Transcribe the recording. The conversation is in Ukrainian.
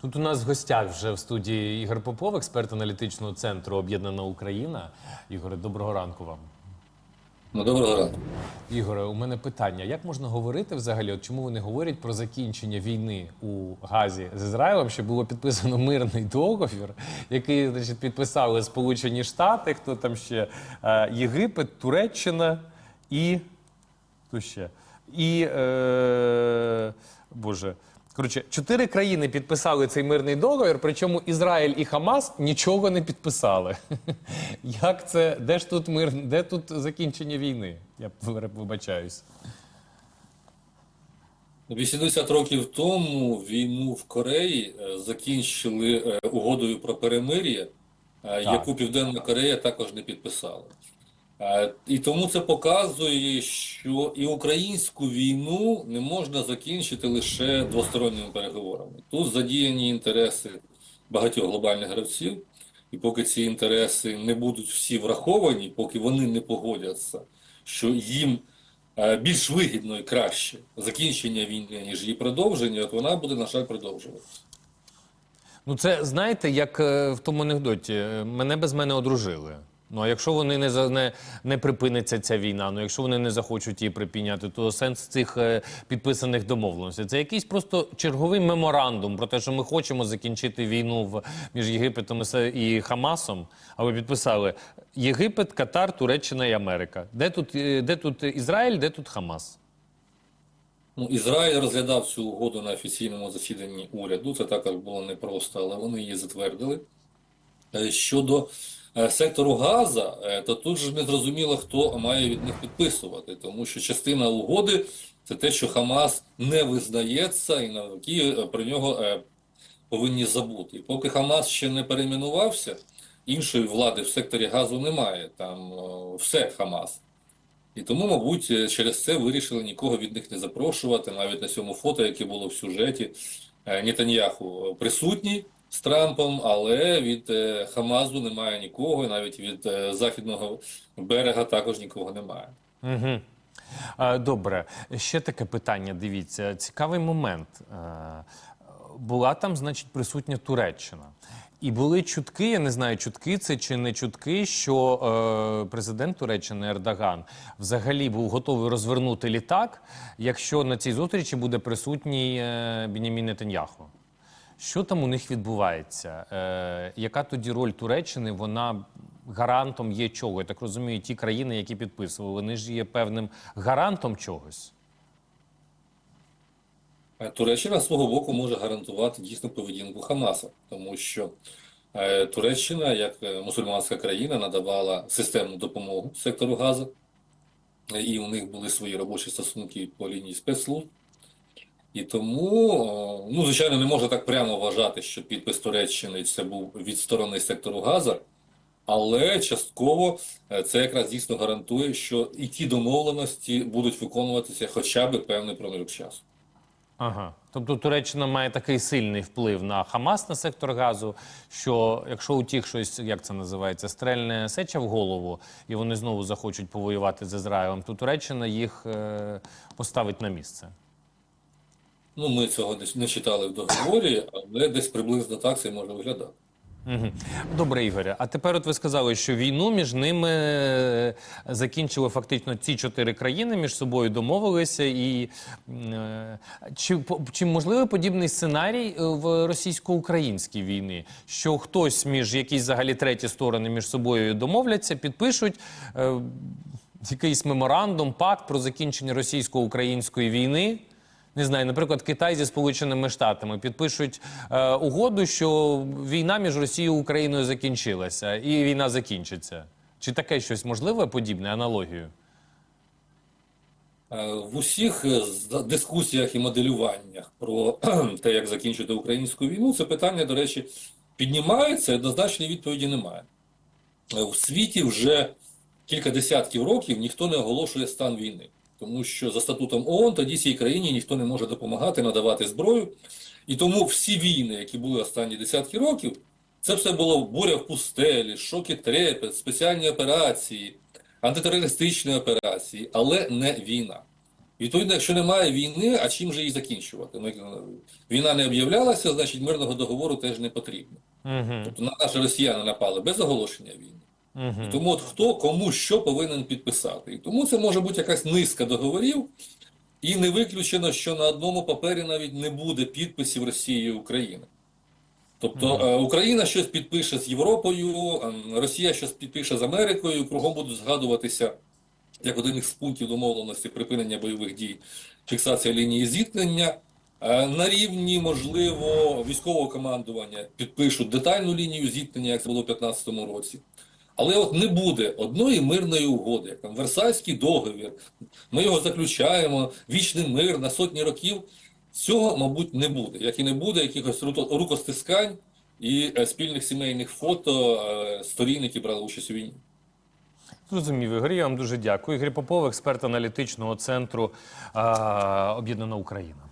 Тут у нас в гостях вже в студії Ігор Попов, експерт аналітичного центру Об'єднана Україна. Ігоре, доброго ранку вам. Ну, доброго ранку. Ігоре, у мене питання: як можна говорити взагалі? От чому вони говорять про закінчення війни у Газі з Ізраїлем, що було підписано мирний договір, який значить, підписали Сполучені Штати, хто там ще Е, Єгипет, Туреччина і хто ще? І е, Боже. Коротше, чотири країни підписали цей мирний договір, причому Ізраїль і Хамас нічого не підписали. Як це? Де ж тут мир? Де тут закінчення війни? Я вибачаюсь. 80 років тому війну в Кореї е, закінчили е, угодою про перемир'я, е, яку Південна Корея також не підписала. Е, І тому це показує, що і українську війну не можна закінчити лише двосторонніми переговорами. Тут задіяні інтереси багатьох глобальних гравців, і поки ці інтереси не будуть всі враховані, поки вони не погодяться, що їм е, більш вигідно і краще закінчення війни, ніж її продовження, от вона буде, на жаль, продовжуватися. Ну, це знаєте, як е, в тому анекдоті, мене без мене одружили. Ну, а якщо вони не не, не припиниться ця війна, ну якщо вони не захочуть її припиняти, то сенс цих е, підписаних домовленостей це якийсь просто черговий меморандум про те, що ми хочемо закінчити війну в між Єгипетом і Хамасом. А ви підписали Єгипет, Катар, Туреччина і Америка. Де тут, е, де тут Ізраїль, де тут Хамас? Ну, Ізраїль розглядав цю угоду на офіційному засіданні уряду. Це також було непросто, але вони її затвердили. Е, Щодо сектору Газа, е, то тут же не зрозуміло, хто має від них підписувати, тому що частина угоди це те, що Хамас не визнається, і навпаки е, про нього е, повинні забути. І поки Хамас ще не перейменувався, іншої влади в секторі газу немає. Там е, все Хамас. І тому, мабуть, е, через це вирішили нікого від них не запрошувати. Навіть на цьому фото, яке було в сюжеті, е, Нетаньяху присутній з Трампом, але від е, Хамазу немає нікого, і навіть від е, західного берега також нікого немає. Угу. Добре, ще таке питання. Дивіться, цікавий момент. Е, Була там, значить, присутня Туреччина. І були чутки, я не знаю, чутки це чи не чутки, що е, президент Туреччини Ердоган взагалі був готовий розвернути літак, якщо на цій зустрічі буде присутній е, Бенямін Нетаньяху. Що там у них відбувається? Е, яка тоді роль Туреччини? Вона гарантом є чого? Я так розумію, ті країни, які підписували, вони ж є певним гарантом чогось. Е, Туреччина з свого боку може гарантувати дійсну поведінку Хамаса, тому що е, Туреччина, як е, мусульманська країна, надавала системну допомогу сектору Газа, Е, і у них були свої робочі стосунки по лінії спецслужб. І тому, ну, звичайно, не можна так прямо вважати, що підпис Туреччини це був від сторони сектору Газа, але частково е, це якраз дійсно гарантує, що і ті домовленості будуть виконуватися хоча б певний проміжок часу. Ага. Тобто Туреччина має такий сильний вплив на Хамас на сектор газу, що якщо у тих щось, як це називається, стрельне сеча в голову, і вони знову захочуть повоювати з Ізраїлем, то Туреччина їх е, поставить на місце. Ну, ми цього десь не читали в договорі, але десь приблизно так це може виглядати. Добре, Ігоря. А тепер от ви сказали, що війну між ними е, закінчили фактично ці чотири країни між собою домовилися. І е, чи, чи можливий подібний сценарій е, в російсько-українській війні? Що хтось між якісь взагалі треті сторони між собою домовляться, підпишуть якийсь меморандум, пакт про закінчення російсько-української війни? Не знаю, наприклад, Китай зі Сполученими Штатами підпишуть е, угоду, що війна між Росією і Україною закінчилася, і війна закінчиться. Чи таке щось можливе подібне аналогію? Е, В усіх е, дискусіях і моделюваннях про те, як закінчити українську війну, це питання, до речі, піднімається, однозначної відповіді немає. Е, В світі вже кілька десятків років ніхто не оголошує стан війни, тому що за статутом ООН тоді цій країні ніхто не може допомагати, надавати зброю. І тому всі війни, які були останні десятки років, це все було буря в пустелі, шок і трепет, спеціальні операції, антитерористичні операції, але не війна. Відповідно, якщо немає війни, а чим же її закінчувати? Ну, Війна не об'являлася, значить мирного договору теж не потрібно. Угу. Тобто на наші росіяни напали без оголошення війни. Угу. Тому от хто кому що повинен підписати. І тому це може бути якась низка договорів, і не виключено, що на одному папері навіть не буде підписів Росії і України. Тобто е, Україна щось підпише з Європою, ем, Росія щось підпише з Америкою, кругом будуть згадуватися як один із пунктів домовленості припинення бойових дій, фіксація лінії зіткнення. Е, На рівні, можливо, військового командування підпишуть детальну лінію зіткнення, як це було в 2015 році. Але от не буде одної мирної угоди, як там Версальський договір. Ми його заключаємо, вічний мир на сотні років. Цього, мабуть, не буде. Як і не буде якихось рукостискань і е, спільних сімейних фото е, сторін, які брали участь у війні. Зрозумів, Ігор. Я вам дуже дякую. Ігор Попов, експерт аналітичного центру Об'єднана Україна.